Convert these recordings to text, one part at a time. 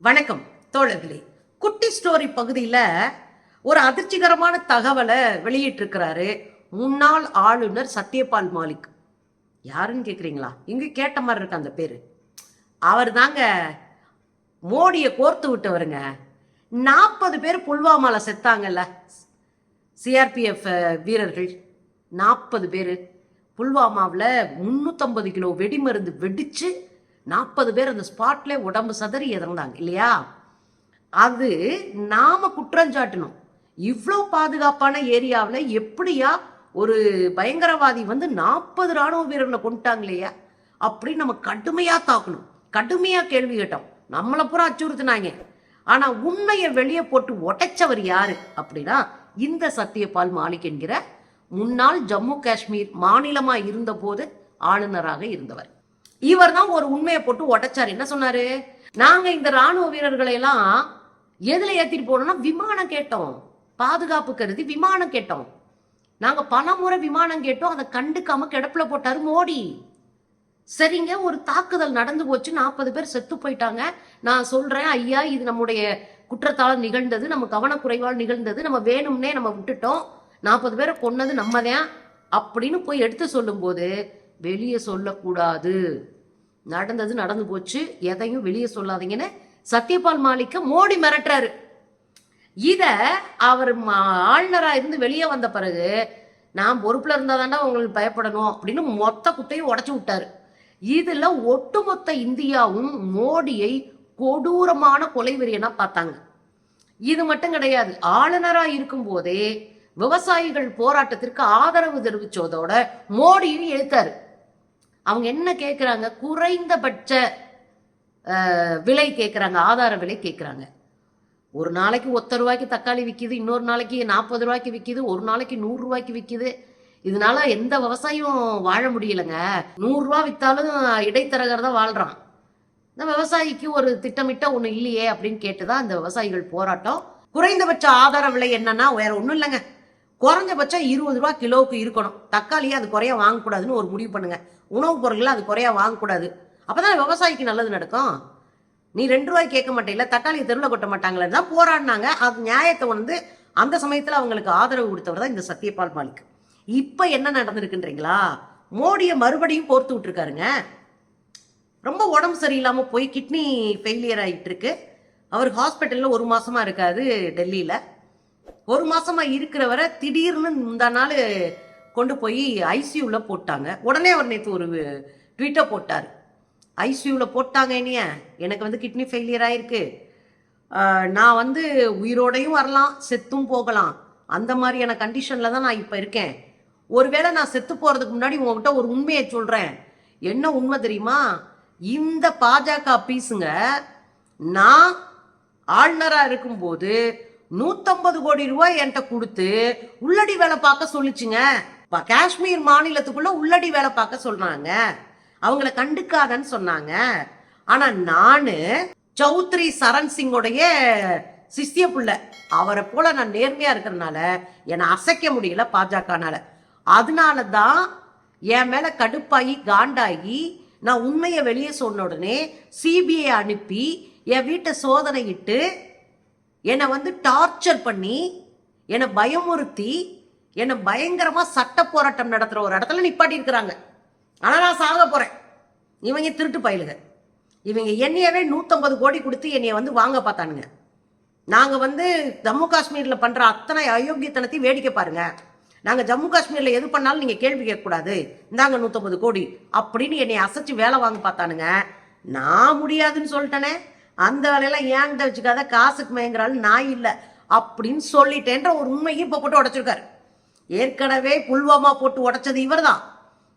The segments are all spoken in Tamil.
வணக்கம் தோழர்களே. குட்டி ஸ்டோரி பகுதியில் ஒரு அதிர்ச்சிகரமான தகவலை வெளியிட்டிருக்கிறாரு முன்னாள் ஆளுநர் சத்யபால் மாலிக். யாருன்னு கேட்குறீங்களா இங்கே கேட்ட மாதிரி இருக்கு அந்த பேர். அவர் தாங்க மோடியை கோர்த்து விட்டவருங்க. நாற்பது பேர் புல்வாமால செத்தாங்கல்ல. சிஆர்பிஎஃப் வீரர்கள் நாற்பது பேர். புல்வாமாவில் முந்நூற்றம்பது கிலோ வெடிமருந்து வெடித்து நாற்பது பேர் அந்த ஸ்பாட்ல உடம்பு சதறி இறந்தாங்க இல்லையா? அது நாம குற்றஞ்சாட்டணும் இவ்வளோ பாதுகாப்பான ஏரியாவில் எப்படியா ஒரு பயங்கரவாதி வந்து நாற்பது ராணுவ வீரர்களை கொண்டுட்டாங்க இல்லையா? அப்படி நம்ம கடுமையாக தாக்கணும். கடுமையாக கேள்வி கேட்டோம். நம்மளை பூரா அச்சுறுத்தினாங்க. ஆனால் உண்மையை வெளியே போட்டு உடைச்சவர் யாரு அப்படின்னா இந்த சத்தியபால் மாலிக் என்கிற முன்னாள் ஜம்மு காஷ்மீர் மாநிலமாக இருந்தபோது ஆளுநராக இருந்தவர். இவர் தான் ஒரு உண்மையை போட்டு உடைச்சார். என்ன சொன்னாரு? நாங்க இந்த ராணுவ வீரர்களை எல்லாம் எதுல ஏத்திட்டு போனோம்னா விமானம் கேட்டோம். பாதுகாப்பு கருதி விமானம் கேட்டோம். நாங்க பல முறை விமானம் கேட்டோம். அதை கண்டுக்காம கிடப்புல போட்டாரு மோடி. சரிங்க ஒரு தாக்குதல் நடந்து போச்சு. நாற்பது பேர் செத்து போயிட்டாங்க. நான் சொல்றேன் ஐயா இது நம்முடைய குற்றத்தால் நிகழ்ந்தது. நம்ம கவனக்குறைவால் நிகழ்ந்தது. நம்ம வேணும்னே நம்ம விட்டுட்டோம். நாற்பது பேரை கொன்னது நம்ம தான் அப்படின்னு போய் எடுத்து சொல்லும்போது வெளியே சொல்லக்கூடாது. நடந்தது நடந்து போச்சு. எதையும் வெளியே சொல்லாதீங்கன்னு சத்யபால் மாலிக்க மோடி மிரட்டுறாரு. இத அவர் மா- ஆளுநரா இருந்து வெளியே வந்த பிறகு நான் பொறுப்புல இருந்தாதாண்டா உங்களுக்கு பயப்படணும் அப்படின்னு மொத்த குட்டையும் உடச்சு விட்டாரு. இதுல ஒட்டுமொத்த இந்தியாவும் மோடியை கொடூரமான கொலைவெறியனா பார்த்தாங்க. இது மட்டும் கிடையாது. ஆளுநரா இருக்கும்போதே விவசாயிகள் போராட்டத்திற்கு ஆதரவு தெரிவிச்சதோட மோடியும் எழுத்தாரு. அவங்க என்ன கேட்குறாங்க குறைந்தபட்ச விலை கேட்குறாங்க ஆதார விலை கேட்குறாங்க ஒரு நாளைக்கு ஒத்த ரூபாய்க்கு தக்காளி விற்கிது இன்னொரு நாளைக்கு நாற்பது ரூபாய்க்கு விற்கிது ஒரு நாளைக்கு நூறுரூவாய்க்கு விற்கிது இதனால எந்த விவசாயியும் வாழ முடியலங்க. நூறுரூவா விற்றாலும் இடைத்தரகர் தான் வாழ்கிறான் இந்த விவசாயிக்கு ஒரு திட்டமிட்ட ஒன்று இல்லையே அப்படின்னு கேட்டு தான் இந்த விவசாயிகள் போராட்டம். குறைந்தபட்ச ஆதார விலை என்னன்னா வேற ஒன்றும் இல்லைங்க. குறைஞ்சபட்சம் இருபது ரூபா கிலோவுக்கு இருக்கணும். தக்காளியை அது குறைய வாங்கக்கூடாதுன்னு ஒரு முடிவு பண்ணுங்க. உணவுப் பொருட்களை அது குறைய வாங்கக்கூடாது. அப்போதான் விவசாயிக்கு நல்லது நடக்கும்? நீ ரெண்டு ரூபாய் கேட்க மாட்டேல தக்காளி தெருவில் கொட்ட மாட்டாங்களே தான் போராடினாங்க. அது நியாயத்தை வந்து அந்த சமயத்தில் அவங்களுக்கு ஆதரவு கொடுத்தவர் தான் இந்த சத்யபால் மாலிக். இப்போ என்ன நடந்திருக்குன்றீங்களா? மோடியை மறுபடியும் கோர்த்து விட்டுருக்காருங்க. ரொம்ப உடம்பு சரியில்லாமல் போய் கிட்னி ஃபெயிலியர் ஆகிட்டு இருக்கு அவர் ஹாஸ்பிட்டலில் ஒரு மாதமாக இருக்காது டெல்லியில். ஒரு மாசமா இருக்கிறவரை திடீர்னு முந்தா நாள் கொண்டு போய் ஐசியூவில் போட்டாங்க. உடனே அவர் நேற்று ஒரு ட்வீட்டை போட்டார். ஐசியூவில் போட்டாங்க என்னைய எனக்கு வந்து கிட்னி ஃபெயிலியர் ஆயிருக்கு. நான் வந்து உயிரோடையும் வரலாம் செத்தும் போகலாம். அந்த மாதிரியான கண்டிஷனில் தான் நான் இப்போ இருக்கேன். ஒருவேளை நான் செத்து போகிறதுக்கு முன்னாடி உங்ககிட்ட ஒரு உண்மையை சொல்கிறேன் என்ன உண்மை தெரியுமா? இந்த பாஜக பீஸுங்க நான் ஆளுநராக இருக்கும்போது நூற்றம்பது கோடி ரூபாய் என்கிட்ட கொடுத்து உள்ளடி வேலை பார்க்க சொல்லிச்சுங்க. காஷ்மீர் மாநிலத்துக்குள்ள உள்ளடி வேலை பார்க்க சொல்றாங்க. அவங்கள கண்டுக்காதன்னு சொன்னாங்க. ஆனா நானு சௌத்ரி சரண் சிங்கோடைய சிஷ்ய புள்ள. அவரை போல நான் நேர்மையா இருக்கிறனால என்னை அசைக்க முடியல பாஜகனால. அதனால தான் என் மேல கடுப்பாகி காண்டாகி நான் உண்மையை வெளியே சொன்ன உடனே சிபிஐ அனுப்பி என் வீட்டை சோதனையிட்டு என்னை வந்து டார்ச்சர் பண்ணி என்னை பயமுறுத்தி என்னை பயங்கரமா சட்ட போராட்டம் நடத்துற ஒரு இடத்துல நிப்பாட்டி இருக்கிறாங்க நான் சாக போறேன். இவங்க திருட்டு பயிலுங்க இவங்க என்னையவே நூற்றம்பது கோடி கொடுத்து என்னைய வந்து வாங்க பார்த்தானுங்க. நாங்கள் வந்து ஜம்மு காஷ்மீரில் பண்ணுற அத்தனை அயோக்கியத்தனத்தையும் வேடிக்கை பாருங்க. நாங்கள் ஜம்மு காஷ்மீரில் எது பண்ணாலும் நீங்கள் கேள்வி கேட்கக்கூடாது. இந்தாங்க நூற்றம்பது கோடி அப்படின்னு என்னை அசைச்சு வேலை வாங்க பார்த்தானுங்க. நான் முடியாதுன்னு சொல்லிட்டேனே. அந்த வேலையெல்லாம் ஏங்கிட்ட வச்சுக்காத? காசுக்கு மயங்குறாள் நான் இல்லை. அப்படின்னு சொல்லிட்டேன்ற ஒரு உண்மையும் இப்போ போட்டு உடைச்சிருக்காரு. ஏற்கனவே புல்வாமா போட்டு உடைச்சது இவர்தான்.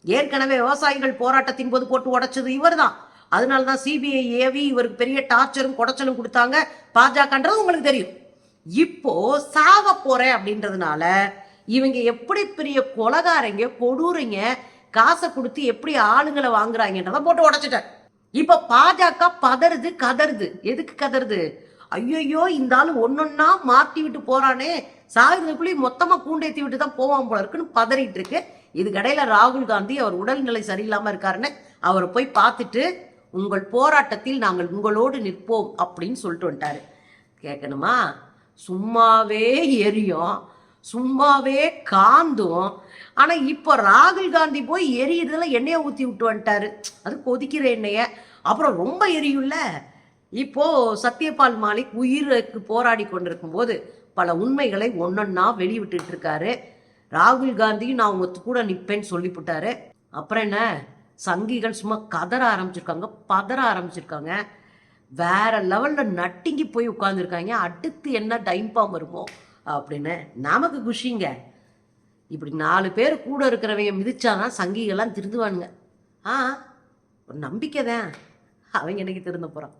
ஏற்கனவே விவசாயிகள் போராட்டத்தின் போது போட்டு உடைச்சது இவர்தான். அதனால தான் சிபிஐ ஏவி இவருக்கு பெரிய டார்ச்சரும் குடைச்சலும் கொடுத்தாங்க. பாஜகன்றது உங்களுக்கு தெரியும். இப்போ சாக போறேன் அப்படின்றதுனால இவங்க எப்படி பெரிய கொலகாரங்க கொடூரங்க காசை கொடுத்து எப்படி ஆளுங்களை வாங்குறாங்கன்றதை போட்டு உடைச்சிட்டேன் இப்ப பாஜக பதறுது கதறுது. எதுக்கு கதறுது? ஐயோ இந்த ஆளு ஒன்னொன்னா மாத்தி விட்டு போறானே. சாகிறதுக்குள்ளேயும் மொத்தமா கூண்டேத்தி விட்டு தான் போவான் போல இருக்குன்னு பதறிட்டு இருக்கு. இதுக்கடையில ராகுல் காந்தி அவர் உடல்நிலை சரியில்லாம இருக்காருன்னு அவரை போய் பார்த்துட்டு உங்கள் போராட்டத்தில் நாங்கள் உங்களோடு நிற்போம் அப்படின்னு சொல்லிட்டு வந்துட்டாரு. கேட்கணுமா? சும்மாவே எரியும். சும்மாவே காந்தும். ஆனால் இப்போ ராகுல் காந்தி போய் எரியுறதுல எண்ணெயை ஊற்றி விட்டு வந்துட்டாரு. அது கொதிக்கிற எண்ணெயை. அப்புறம் ரொம்ப எரியும்ல. இப்போ சத்யபால் மாலிக் உயிருக்கு போராடி கொண்டிருக்கும் போது பல உண்மைகளை ஒன்றொன்னா வெளிவிட்டுட்டு இருக்காரு. ராகுல் காந்தியும் நான் உங்க கூட நிற்பேன்னு சொல்லிவிட்டாரு அப்புறம் என்ன? சங்கிகள் சும்மா கதற ஆரம்பிச்சிருக்காங்க பதற ஆரம்பிச்சிருக்காங்க. வேற லெவலில் நட்டிங்கி போய் உட்காந்துருக்காங்க அடுத்து என்ன டைம் பாம் வருமோ? அப்படின்னு நமக்கு குஷிங்க. இப்படி நாலு பேர் கூட இருக்கிறவங்க மிதிச்சாதான் சங்கிகள்லாம் திருந்துவானுங்க. ஆ ஒரு நம்பிக்கை தான் அவங்க எனக்கு திருந்த போகிறான்